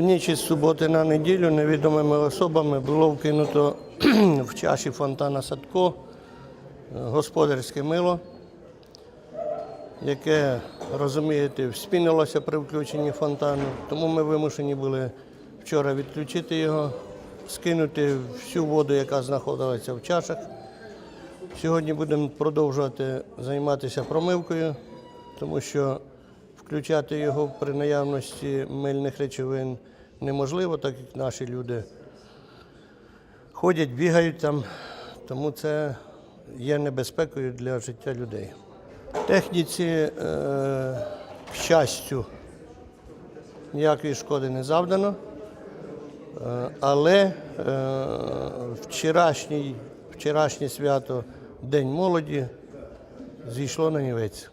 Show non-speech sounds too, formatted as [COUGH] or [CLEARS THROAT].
ніч із суботи на неділю невідомими особами було вкинуто [CLEARS THROAT] в чаші фонтана Садко господарське мило, яке, розумієте, вспінилося при включенні фонтану. Тому ми вимушені були вчора відключити його, скинути всю воду, яка знаходилася в чашах. Сьогодні будемо продовжувати займатися промивкою, тому що включати його при наявності мильних речовин неможливо, так як наші люди ходять, бігають там, тому це є небезпекою для життя людей. Техніці, е, к щастю, ніякої шкоди не завдано, Е, але е, вчорашній, вчорашнє свято День молоді зійшло на нівець.